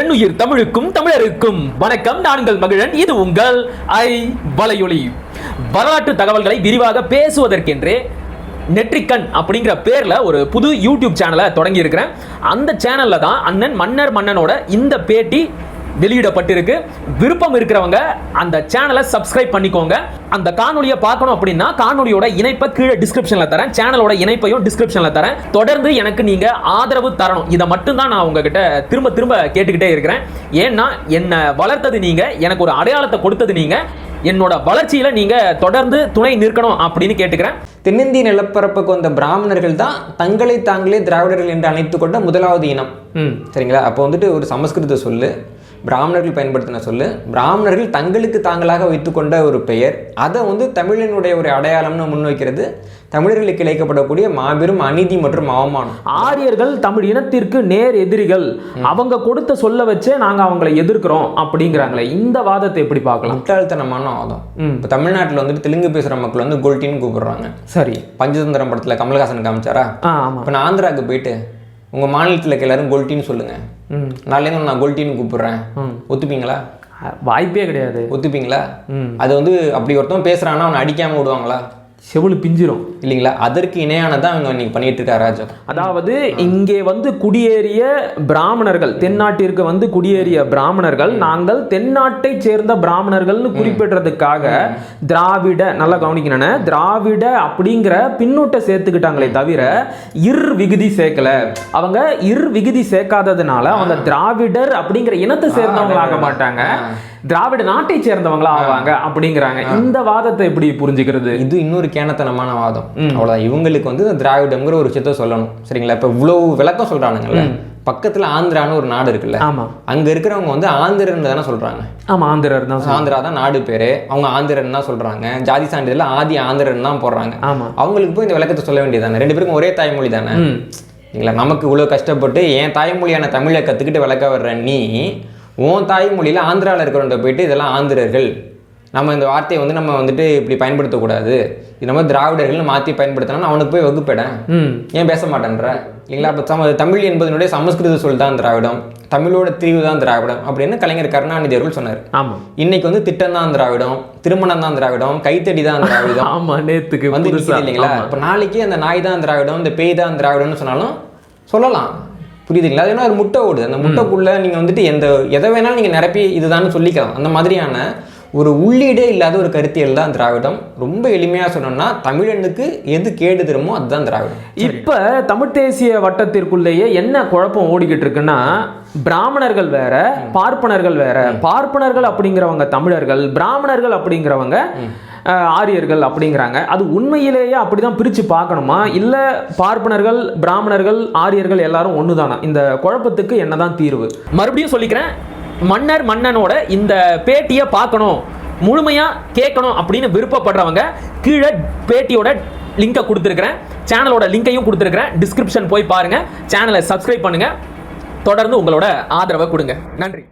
எண்ணுயிர் தமிழுக்கும் தமிழருக்கும் வணக்கம் நான்கள் மகிழன் இது உங்கள் ஐ வலையொலி. வரலாற்று தகவல்களை விரிவாக பேசுவதற்கென்றே நெற்றிக்கண் அப்படிங்கிற பேரில் ஒரு புது யூடியூப் சேனலை தொடங்கி இருக்கிறேன் அந்த சேனலில் தான் அண்ணன் மன்னர் மன்னனோட இந்த பேட்டி வெளியிடப்பட்டிருக்கு. விருப்பம் இருக்கிறவங்க அந்த சேனலை சப்ஸ்கிரைப் பண்ணிக்கோங்க. அந்த காணொலியை பார்க்கணும் அப்படின்னா காணொலியோட இணைப்பை கீழே டிஸ்கிரிப்ஷன்ல தரேன். சேனலோட இணைப்பையும் டிஸ்கிரிப்ஷன்ல தரேன். தொடர்ந்து எனக்கு நீங்க ஆதரவு தரணும். இதை மட்டும் தான் நான் உங்ககிட்ட திரும்ப திரும்ப கேட்டுக்கிட்டே இருக்கிறேன். ஏன்னா என்னை வளர்த்தது நீங்க எனக்கு ஒரு அடையாளத்தை கொடுத்தது நீங்க. என்னோட வளர்ச்சியில நீங்க தொடர்ந்து துணை நிற்கணும் அப்படின்னு கேட்டுக்கிறேன். தென்னிந்திய நிலப்பரப்புக்கு வந்த பிராமணர்கள் தான் தங்களை தாங்களே திராவிடர்கள் என்று அழைத்து கொண்ட முதலாவது இனம். ம். சரிங்களா? அப்போ வந்துட்டு ஒரு சமஸ்கிருத சொல்லு. பிராமணர்கள் பயன்படுத்தின சொல்லு. பிராமணர்கள் தங்களுக்கு தாங்களாக வைத்துக்கொண்ட ஒரு பெயர். அதை வந்து தமிழனுடைய ஒரு அடையாளம்னு முன்வைக்கிறது. தமிழர்களுக்கு இழைக்கப்படக்கூடிய மாபெரும் அநீதி மற்றும் அவமானம். ஆரியர்கள் தமிழ் இனத்திற்கு நேர் எதிரிகள். அவங்க கொடுத்த சொல்ல வச்சே நாங்க அவங்களை எதிர்க்கிறோம் அப்படிங்கிறாங்களே. இந்த வாதத்தை எப்படி பார்க்கலாம்? முட்டாள்தனமான வாதம். இப்போ தமிழ்நாட்டில் வந்துட்டு தெலுங்கு பேசுகிற மக்கள் வந்து கோல்டின்னு கூப்பிடுறாங்க. சரி. பஞ்சதந்திரம் படத்தில் கமல்ஹாசன் காமிச்சாரா? இப்போ நான் ஆந்திராவுக்கு போயிட்டு உங்கள் மாநிலத்தில் இருக்க எல்லாரும் கோல்டின்னு சொல்லுங்கள் ம். நாளையிலேருந்து நான் கோல்டின்னு கூப்பிடுறேன். ஒத்துப்பீங்களா? வாய்ப்பே கிடையாது. ஒத்துப்பீங்களா? அது வந்து அப்படி ஒருத்தன் பேசுறான்னா அவனை அடிக்காம விடுவாங்களா? செவிலு பிஞ்சிரும். இல்லைங்களா? அதற்கு இணையானதான் அவங்க இன்னைக்கு பண்ணிட்டு இருக்கா ராஜா அதாவது இங்கே வந்து குடியேறிய பிராமணர்கள் தென்னாட்டிற்கு வந்து குடியேறிய பிராமணர்கள் நாங்கள் தென்னாட்டை சேர்ந்த பிராமணர்கள்னு குறிப்பிடுறதுக்காக திராவிட நல்லா கவனிக்கணும் திராவிட அப்படிங்கிற பின்னூட்டை சேர்த்துக்கிட்டாங்களே தவிர இர் விகுதி சேர்க்கல. அவங்க இர் விகுதி சேர்க்காததுனால அவங்க திராவிடர் அப்படிங்கிற இனத்தை சேர்ந்தவங்களாக மாட்டாங்க. திராவிட நாட்டை சேர்ந்தவங்களா ஆவாங்க அப்படிங்கிறாங்க. இந்த வாதத்தை எப்படி புரிஞ்சுக்கிறது? இது இன்னொரு கேனத்தனமான வாதம் அவ்வளவுதான். இவங்களுக்கு வந்து திராவிடம்ங்கிற ஒரு விஷயத்த சொல்லணும். சரிங்களா? இப்ப இவ்வளவு விளக்கம் சொல்றானுங்கல்ல? பக்கத்துல ஆந்திரான்னு ஒரு நாடு இருக்குல்ல? ஆமா. அங்க இருக்கிறவங்க வந்து ஆந்திரன்னு தானே சொல்றாங்க. ஆமா ஆந்திரர் தான். ஆந்திரா தான் நாடு பேரு. அவங்க ஆந்திரன் தான் சொல்றாங்க. ஜாதி சான்றிதழ்ல ஆதி ஆந்திரன் தான் போடுறாங்க. ஆமா. அவங்களுக்கு போய் இந்த விளக்கத்தை சொல்ல வேண்டியதானே ரெண்டு பேருக்கும் ஒரே தாய்மொழி தானே? இல்லைங்களா நமக்கு இவ்வளோ கஷ்டப்பட்டு என் தாய்மொழியான தமிழை கற்றுக்கிட்டு விளக்க வர்ற நீ உன் தாய்மொழியில் ஆந்திராவில் இருக்கிறவங்க போயிட்டு இதெல்லாம் ஆந்திரர்கள். நம்ம இந்த வார்த்தையை வந்து நம்ம வந்துட்டு இப்படி பயன்படுத்தக்கூடாது. இது நம்ம திராவிடர்கள்னு மாற்றி பயன்படுத்தினா அவனுக்கு போய் வகுப்பேடேன் ஏன் பேச மாட்டேன்ற? இல்லைங்களா அப்போ சம தமிழ் என்பதனுடைய சமஸ்கிருத சொல் தான் திராவிடம். தமிழோட திரிவு தான் திராவிடம் அப்படின்னு கலைஞர் கருணாநிதி அவர்கள் சொன்னார். ஆமா. இன்னைக்கு வந்து திட்டம் தான் திராவிடம் திருமணம் தான் திராவிடம் கைத்தடி தான் திராவிடம். ஆமா நேத்துக்கு வந்து இல்லைங்களா. இப்போ நாளைக்கு அந்த நாய் தான் திராவிடம் இந்த பேய் தான் திராவிடம்னு சொன்னாலும் சொல்லலாம். புரியுதுங்களா அது என்ன ஒரு முட்டை ஓடுது. அந்த முட்டைக்குள்ள நீங்க வந்துட்டு எந்த எதை வேணாலும் நீங்க நிரப்பி இதுதான்னு சொல்லிக்கலாம். அந்த மாதிரியான ஒரு உள்ளீடே இல்லாத ஒரு கருத்தியல் தான் திராவிடம். ரொம்ப எளிமையா சொன்னோம்னா தமிழனுக்கு எது கேடு தருமோ அதுதான் திராவிடம். இப்ப தமிழ் தேசிய வட்டத்திற்குள்ளேயே என்ன குழப்பம் ஓடிக்கிட்டு இருக்குன்னா பிராமணர்கள் வேற பார்ப்பனர்கள் வேற. பார்ப்பனர்கள் அப்படிங்கிறவங்க தமிழர்கள் பிராமணர்கள் அப்படிங்கிறவங்க ஆரியர்கள் அப்படிங்கிறாங்க. அது உண்மையிலேயே அப்படிதான் பிரிச்சு பார்க்கணுமா? இல்ல பார்ப்பனர்கள் பிராமணர்கள் ஆரியர்கள் எல்லாரும் ஒண்ணுதானா? இந்த குழப்பத்துக்கு என்னதான் தீர்வு? மறுபடியும் சொல்லிக்கிறேன். மன்னர் மன்னனோட இந்த பேட்டியை பார்க்கணும். முழுமையா கேட்கணும் அப்படின்னு விருப்பப்படுறவங்க கீழே பேட்டியோட லிங்கை கொடுத்துருக்குறேன். சேனலோட லிங்கையும் கொடுத்துருக்குறேன். டிஸ்கிரிப்ஷன் போய் பாருங்க. சேனலை சப்ஸ்கிரைப் பண்ணுங்க. தொடர்ந்து உங்களோட ஆதரவை கொடுங்க. நன்றி.